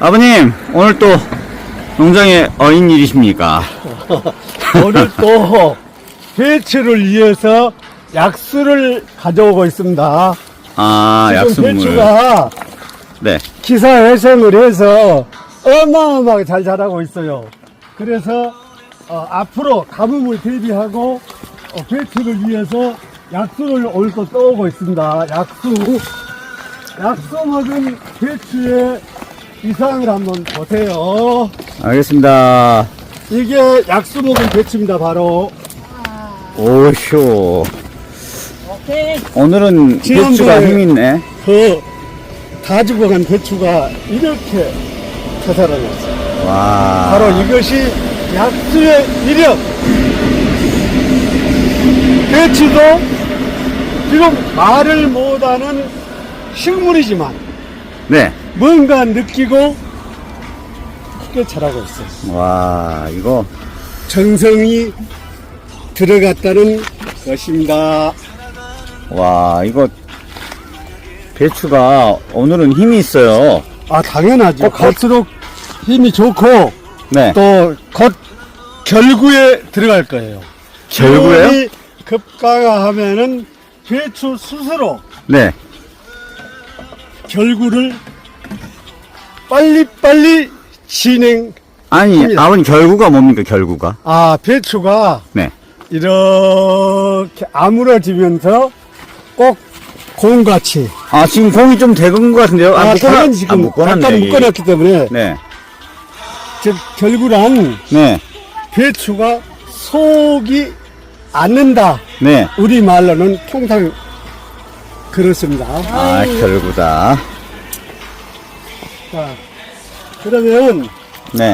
아버님, 오늘 또 농장에 어인 일이십니까? 오늘 또 배추를 위해서 약수를 가져오고 있습니다. 아, 지금 약수물. 배추가 네. 기사회생을 해서 어마어마하게 잘 자라고 있어요. 그래서 어, 앞으로 가뭄을 대비하고 어, 배추를 위해서 약수를 오늘 또 떠오고 있습니다. 약수. 약수 먹은 배추의 이상을 한번 보세요. 알겠습니다. 이게 약수 먹은 배추입니다, 바로. 오쇼. 오케이. 오늘은 지난번에- 배추가 힘있네. 그, 다 죽어간 배추가 이렇게 자살하였어요. 와. 바로 이것이 약수의 위력. 배추도 지금 말을 못하는 식물이지만 네. 뭔가 느끼고 크게 자라고 있어요. 와, 이거. 정성이 들어갔다는 것입니다. 와, 이거. 배추가 오늘은 힘이 있어요. 아, 당연하죠. 어, 갈수록 힘이 좋고 네. 또 곧 결구에 들어갈 거예요. 결구예요? 기온이 급강하하면은 배추 스스로 네. 결구를 빨리빨리 진행. 아니, 합니다. 아버님, 결구가 뭡니까, 결구가? 아, 배추가 네. 이렇게 아물어지면서 꼭 공같이. 아, 지금 공이 좀 dek은 것 같은데요? 아, 묶어놔- 당연히 아, 지금 묶어놨네, 약간. 묶어놨기 때문에 네. 즉 결구란 네. 배추가 속이 않는다. 네. 우리 말로는 통상 그렇습니다. 아, 결구다. 자, 그러면 네.